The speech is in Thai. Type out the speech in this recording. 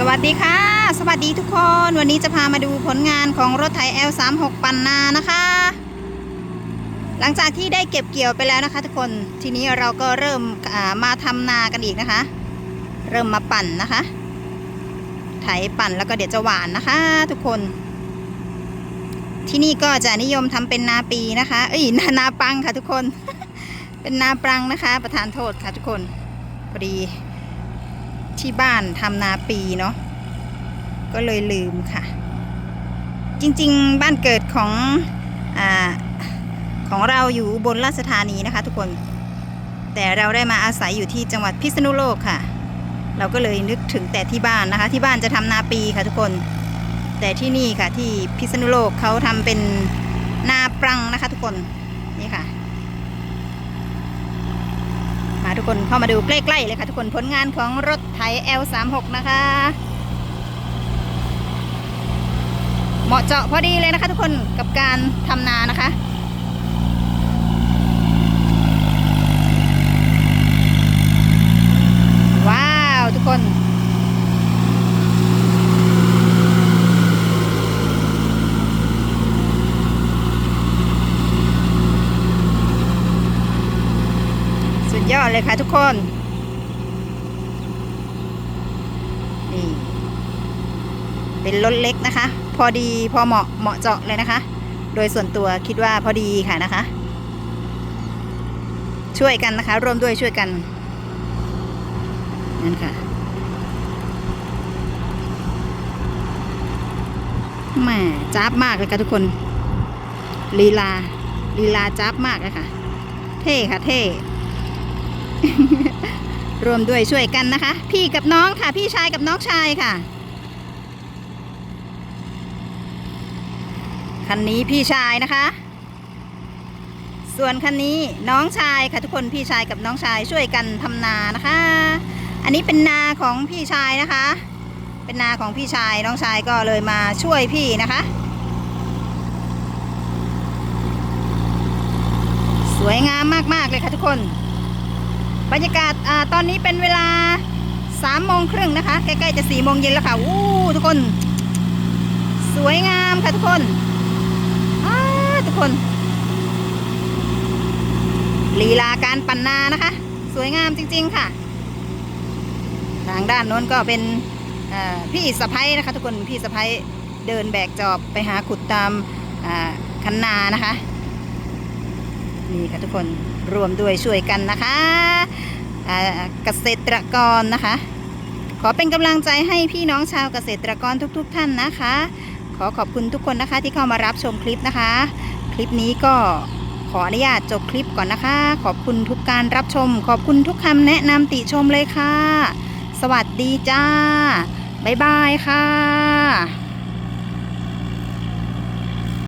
สวัสดีค่ะ สวัสดีทุกคน วันนี้จะพามาดูผลงานของรถไถ L36 ปันนานะคะ หลังจากที่ได้เก็บเกี่ยวไปแล้วนะคะ ทุกคนทีนี้เราก็เริ่มมาทำนากันอีกนะคะ เริ่มมาปั่นนะคะ ไถปั่นแล้วก็เดี๋ยวจะหวานนะคะ ทุกคน ที่นี่ก็จะนิยมทำเป็นนาปีนะคะ เอ้ยนานาปังค่ะทุกคน เป็นนาปังนะคะ ประธานโทษค่ะทุกคนพอดี ที่บ้านทำนาปีเนาะก็เลยลืมค่ะ จริงๆ บ้านเกิดของอของเราอยู่บนราชธานีนะคะ ทุกคน แต่เราได้มาอาศัยอยู่ที่จังหวัดพิษณุโลกค่ะ เราก็เลยนึกถึงแต่ที่บ้านนะคะ ที่บ้านจะทำนาปีค่ะทุกคน แต่ที่นี่ค่ะที่พิษณุโลกเขาทำเป็นนาปรังนะคะ ทุกคนนี่ค่ะ มาทุก คน เข้ามาดูใกล้ๆเลยค่ะทุกคนผลงานของรถไถ L36 นะคะ เหมาะเจาะพอดีเลยนะคะทุกคนกับการทำนานะคะว้าวทุกคน ยอดเลยค่ะทุกคนนี่เป็นรถเล็กนะคะ พอดีพอเหมาะเหมาะเจาะเลยนะคะ โดยส่วนตัวคิดว่าพอดีค่ะนะคะ ช่วยกันนะคะ ร่วมด้วยช่วยกันนั่นค่ะแม่จ้าบมากเลยค่ะทุกคนลีลาลีลาจ้าบมากเลยค่ะ เท่ค่ะเท่ รวมด้วยช่วยกันนะคะ พี่กับน้องค่ะ พี่ชายกับน้องชายค่ะ คันนี้พี่ชายนะคะ ส่วนคันนี้น้องชายค่ะทุกคนพี่ชายกับน้องชายช่วยกันทำนานะคะ อันนี้เป็นนาของพี่ชายนะคะ เป็นนาของพี่ชายน้องชายก็เลยมาช่วยพี่นะคะสวยงามมาก ๆ เลยค่ะทุกคน บรรยากาศอ่าตอนนี้เป็นเวลาสามโมงครึ่งนะคะ ใกล้ๆจะสี่โมงเย็นแล้วค่ะวู้ทุกคน สวยงามค่ะทุกคนอ้าทุกคน ลีลาการปั่นนานะคะ สวยงามจริง ๆ ค่ะ ทางด้านโน้นก็เป็นอ่อพี่สะพ้ยนะคะ ทุกคนพี่สะพ้ยเดินแบกจอบไปหาขุดตามอ่าคันนานะคะ นี่ค่ะทุกคนรวมด้วยช่วยกันนะคะเกษตรกรนะคะ ขอเป็นกำลังใจให้พี่น้องชาวเกษตรกรทุกๆทท่านนะคะ ขอขอบคุณทุกคนนะคะที่เข้ามารับชมคลิปนะคะ คลิปนี้ก็ขออนุญาตจบคลิปก่อนนะคะ ขอบคุณทุกการรับชม ขอบคุณทุกคำแนะนำติชมเลยค่ะ สวัสดีจ้าบ๊ายบายค่ะ